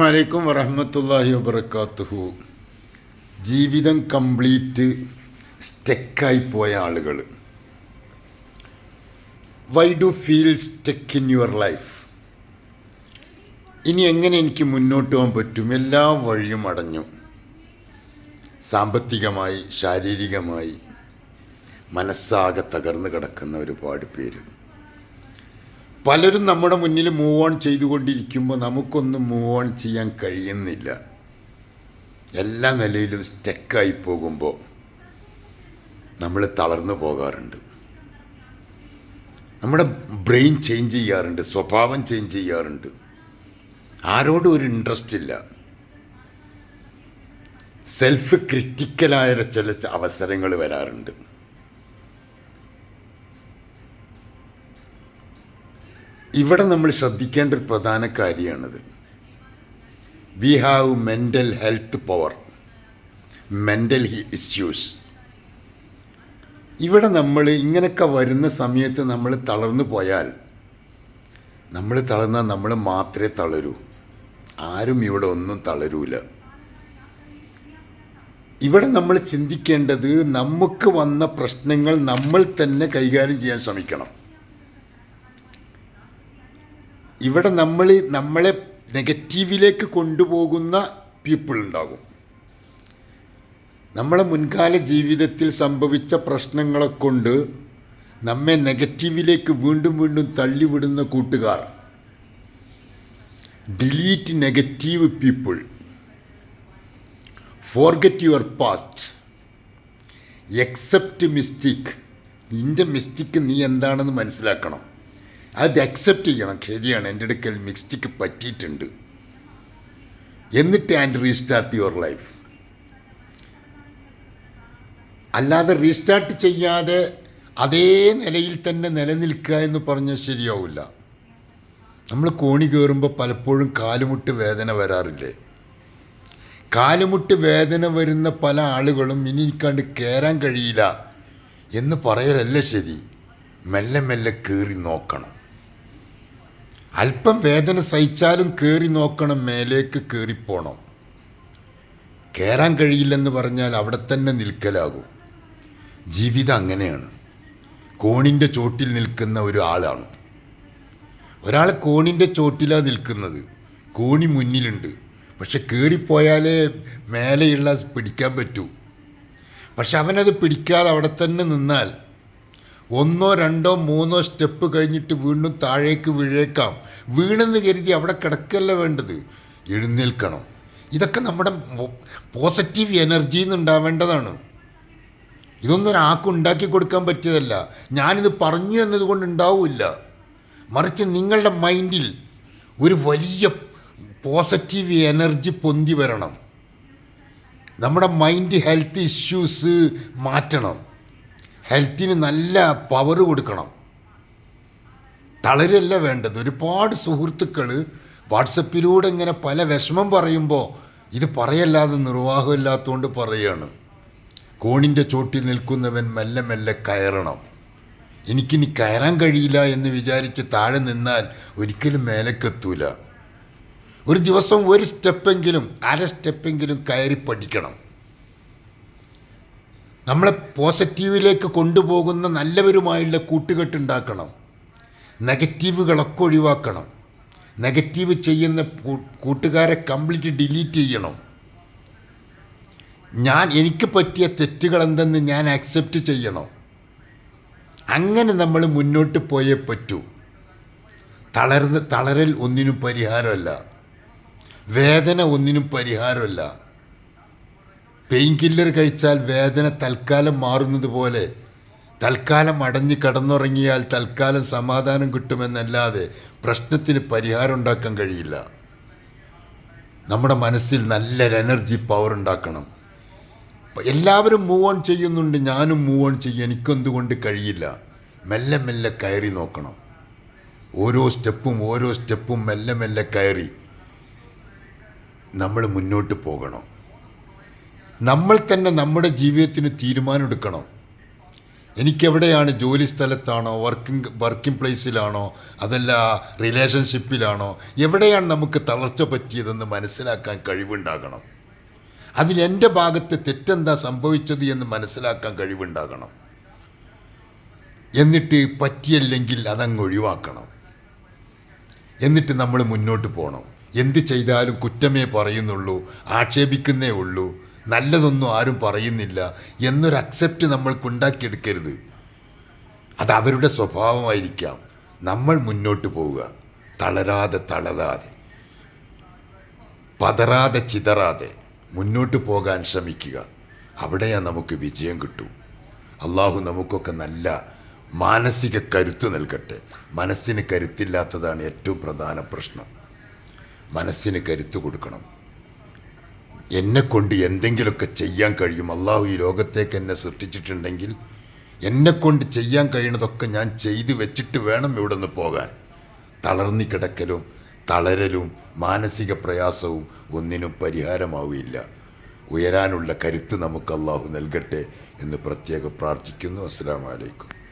വലൈക്കും വറഹമത്തല്ലാഹി വബർക്കാത്തുഹു ജീവിതം കംപ്ലീറ്റ് സ്റ്റെക്കായി പോയ ആളുകൾ why do feel stuck in your life ഇനി എങ്ങനെ എനിക്ക് മുന്നോട്ട് പോകാൻ പറ്റും? എല്ലാ വഴിയും അടഞ്ഞു. സാമ്പത്തികമായി ശാരീരികമായി മനസ്സാകെ തകർന്നു കിടക്കുന്ന ഒരുപാട് പേര്. പലരും നമ്മുടെ മുന്നിൽ മൂവ് ഓൺ ചെയ്തുകൊണ്ടിരിക്കുമ്പോൾ നമുക്കൊന്നും മൂവ് ഓൺ ചെയ്യാൻ കഴിയുന്നില്ല. എല്ലാ നിലയിലും സ്റ്റെക്കായി പോകുമ്പോൾ നമ്മൾ തളർന്നു പോകാറുണ്ട്. നമ്മുടെ ബ്രെയിൻ ചേഞ്ച് ചെയ്യാറുണ്ട് സ്വഭാവം ചേഞ്ച് ചെയ്യാറുണ്ട്. ആരോടും ഒരു ഇൻട്രസ്റ്റ് ഇല്ല. സെൽഫ് ക്രിറ്റിക്കലായ ചില അവസരങ്ങൾ വരാറുണ്ട്. ഇവിടെ നമ്മൾ ശ്രദ്ധിക്കേണ്ട ഒരു പ്രധാന കാര്യമാണിത്. We have mental health power mental issues ഇവിടെ നമ്മൾ ഇങ്ങനെയൊക്കെ വരുന്ന സമയത്ത് നമ്മൾ തളർന്നു പോയാൽ നമ്മൾ തളർന്നാൽ നമ്മൾ മാത്രമേ തളരൂ. ആരും ഇവിടെ ഒന്നും തളരൂല. ഇവിടെ നമ്മൾ ചിന്തിക്കേണ്ടത് നമുക്ക് വന്ന പ്രശ്നങ്ങൾ നമ്മൾ തന്നെ കൈകാര്യം ചെയ്യാൻ ശ്രമിക്കണം. ഇവിടെ നമ്മൾ നമ്മളെ നെഗറ്റീവിലേക്ക് കൊണ്ടുപോകുന്ന പീപ്പിൾ ഉണ്ടാകും. നമ്മളെ മുൻകാല ജീവിതത്തിൽ സംഭവിച്ച പ്രശ്നങ്ങളെ കൊണ്ട് നമ്മെ നെഗറ്റീവിലേക്ക് വീണ്ടും വീണ്ടും തള്ളിവിടുന്ന കൂട്ടുകാർ. Delete negative people forget your past except mistake നിന്റെ മിസ്റ്റേക്ക് നീ എന്താണെന്ന് മനസ്സിലാക്കണം. അത് അക്സെപ്റ്റ് ചെയ്യണം. ശരിയാണ്. എന്റെ അടുക്കൽ മിസ്റ്റേക്ക് പറ്റിയിട്ടുണ്ട്. എന്നിട്ട് ആൻഡ് റീസ്റ്റാർട്ട് യുവർ ലൈഫ് അല്ലാതെ റീസ്റ്റാർട്ട് ചെയ്യാതെ അതേ നിലയിൽ തന്നെ നിലനിൽക്കുക എന്ന് പറഞ്ഞാൽ ശരിയാവില്ല. നമ്മൾ കോണി കയറുമ്പോൾ പലപ്പോഴും കാലുമുട്ട് വേദന വരാറില്ലേ? കാലുമുട്ട് വേദന വരുന്ന പല ആളുകളും ഇനി എനിക്കാണ്ട് കയറാൻ കഴിയില്ല എന്ന് പറയലല്ല ശരി. മെല്ലെ മെല്ലെ കയറി നോക്കണം. അല്പം വേദന സഹിച്ചാലും കയറി നോക്കണം മേലേക്ക് കയറിപ്പോണം കയറാൻ കഴിയില്ലെന്ന് പറഞ്ഞാൽ അവിടെ തന്നെ നിൽക്കലാകും. ജീവിതം അങ്ങനെയാണ്. കോണിന്റെ ചോട്ടിൽ നിൽക്കുന്ന ഒരാളാണ് ഒരാൾ കോണിന്റെ ചോട്ടിലാണ് നിൽക്കുന്നത്. കോണി മുന്നിലുണ്ട്. പക്ഷെ കയറിപ്പോയാലേ മേലെയുള്ള പിടിക്കാൻ പറ്റൂ. പക്ഷെ അവനത് പിടിക്കാതെ അവിടെ തന്നെ നിന്നാൽ ഒന്നോ രണ്ടോ മൂന്നോ സ്റ്റെപ്പ് കഴിഞ്ഞിട്ട് വീണ്ടും താഴേക്ക് വീഴേക്കാം. വീണെന്ന് കരുതി അവിടെ കിടക്കല്ല വേണ്ടത്? എഴുന്നേൽക്കണം. ഇതൊക്കെ നമ്മുടെ പോസിറ്റീവ് എനർജി ഉണ്ടാവേണ്ടതാണ്. ഇതൊന്നും ഒരാൾക്ക് ഉണ്ടാക്കി കൊടുക്കാൻ പറ്റിയതല്ല. ഞാനിത് പറഞ്ഞു എന്നതുകൊണ്ട് ഉണ്ടാവില്ല. മറിച്ച് നിങ്ങളുടെ മൈൻഡിൽ ഒരു വലിയ പോസിറ്റീവ് എനർജി പൊന്തി വരണം. നമ്മുടെ മൈൻഡ് ഹെൽത്ത് ഇഷ്യൂസ് മാറ്റണം. ഹെൽത്തിന് നല്ല പവർ കൊടുക്കണം. തളരല്ല വേണ്ടത്. ഒരുപാട് സുഹൃത്തുക്കൾ വാട്സപ്പിലൂടെ ഇങ്ങനെ പല വിഷമം പറയുമ്പോൾ ഇത് പറയല്ലാതെ നിർവാഹമില്ലാത്തതുകൊണ്ട് പറയുകയാണ് കോണിന്റെ ചോട്ടിൽ നിൽക്കുന്നവൻ മെല്ലെ മെല്ലെ കയറണം. എനിക്കിനി കയറാൻ കഴിയില്ല എന്ന് വിചാരിച്ച് താഴെ നിന്നാൽ ഒരിക്കലും മേലേക്കെത്തൂല. ഒരു ദിവസം ഒരു സ്റ്റെപ്പെങ്കിലും അര സ്റ്റെപ്പെങ്കിലും കയറി പഠിക്കണം. നമ്മളെ പോസിറ്റീവിലേക്ക് കൊണ്ടുപോകുന്ന നല്ലവരുമായുള്ള കൂട്ടുകെട്ടുണ്ടാക്കണം. നെഗറ്റീവുകളൊക്കെ ഒഴിവാക്കണം. നെഗറ്റീവ് ചെയ്യുന്ന കൂട്ടുകാരെ കംപ്ലീറ്റ് ഡിലീറ്റ് ചെയ്യണം. ഞാൻ എനിക്ക് പറ്റിയ തെറ്റുകൾ എന്തെന്ന് ഞാൻ അക്സെപ്റ്റ് ചെയ്യണം. അങ്ങനെ നമ്മൾ മുന്നോട്ട് പോയേ പറ്റൂ. തളർന്ന് തളരൽ ഒന്നിനും പരിഹാരമല്ല. വേദന ഒന്നിനും പരിഹാരമല്ല. പെയിൻ കില്ലർ കഴിച്ചാൽ വേദന തൽക്കാലം മാറുന്നത് പോലെ തൽക്കാലം അടഞ്ഞ് കടന്നുറങ്ങിയാൽ തൽക്കാലം സമാധാനം കിട്ടുമെന്നല്ലാതെ പ്രശ്നത്തിന് പരിഹാരം ഉണ്ടാക്കാൻ കഴിയില്ല. നമ്മുടെ മനസ്സിൽ നല്ലൊരു എനർജി പവർ ഉണ്ടാക്കണം. എല്ലാവരും മൂവ് ഓൺ ചെയ്യുന്നുണ്ട് ഞാനും മൂവ് ഓൺ ചെയ്യും എനിക്കെന്തുകൊണ്ട് കഴിയില്ല. മെല്ലെ മെല്ലെ കയറി നോക്കണം. ഓരോ സ്റ്റെപ്പും ഓരോ സ്റ്റെപ്പും മെല്ലെ മെല്ലെ കയറി നമ്മൾ മുന്നോട്ട് പോകണം. നമ്മൾ തന്നെ നമ്മുടെ ജീവിതത്തിന് തീരുമാനമെടുക്കണം. എനിക്കെവിടെയാണ് ജോലി സ്ഥലത്താണോ വർക്കിംഗ് വർക്കിംഗ് പ്ലേസിലാണോ അതല്ല റിലേഷൻഷിപ്പിലാണോ എവിടെയാണ് നമുക്ക് തളർച്ച പറ്റിയതെന്ന് മനസ്സിലാക്കാൻ കഴിവുണ്ടാകണം. അതിൽ എന്റെ ഭാഗത്ത് തെറ്റെന്താ സംഭവിച്ചത് എന്ന് മനസ്സിലാക്കാൻ കഴിവുണ്ടാകണം. എന്നിട്ട് പറ്റിയല്ലെങ്കിൽ അതങ്ങ് ഒഴിവാക്കണം. എന്നിട്ട് നമ്മൾ മുന്നോട്ട് പോകണം. എന്ത് ചെയ്താലും കുറ്റമേ പറയുന്നുള്ളൂ ആക്ഷേപിക്കുന്നേ ഉള്ളൂ നല്ലതൊന്നും ആരും പറയുന്നില്ല എന്നൊരു അക്സെപ്റ്റ് നമ്മൾക്കുണ്ടാക്കിയെടുക്കരുത് അത് അവരുടെ സ്വഭാവമായിരിക്കാം. നമ്മൾ മുന്നോട്ട് പോവുക. തളരാതെ തളരാതെ. പതറാതെ ചിതറാതെ മുന്നോട്ട് പോകാൻ ശ്രമിക്കുക. അവിടെയാ നമുക്ക് വിജയം കിട്ടൂ. അള്ളാഹു നമുക്കൊക്കെ നല്ല മാനസിക കരുത്ത് നൽകട്ടെ. മനസ്സിന് കരുത്തില്ലാത്തതാണ് ഏറ്റവും പ്രധാന പ്രശ്നം. മനസ്സിന് കരുത്ത് കൊടുക്കണം. എന്നെ കൊണ്ട് എന്തെങ്കിലുമൊക്കെ ചെയ്യാൻ കഴിയും. അള്ളാഹു ഈ ലോകത്തേക്ക് എന്നെ സൃഷ്ടിച്ചിട്ടുണ്ടെങ്കിൽ എന്നെ കൊണ്ട് ചെയ്യാൻ കഴിയുന്നതൊക്കെ ഞാൻ ചെയ്തു വെച്ചിട്ട് വേണം ഇവിടെ നിന്ന് പോകാൻ. തളർന്നി കിടക്കലും തളരലും മാനസിക പ്രയാസവും ഒന്നിനും പരിഹാരമാവില്ല ഉയരാനുള്ള കരുത്ത് നമുക്ക് അള്ളാഹു നൽകട്ടെ എന്ന് പ്രത്യേകം പ്രാർത്ഥിക്കുന്നു. അസ്സാം വലൈക്കും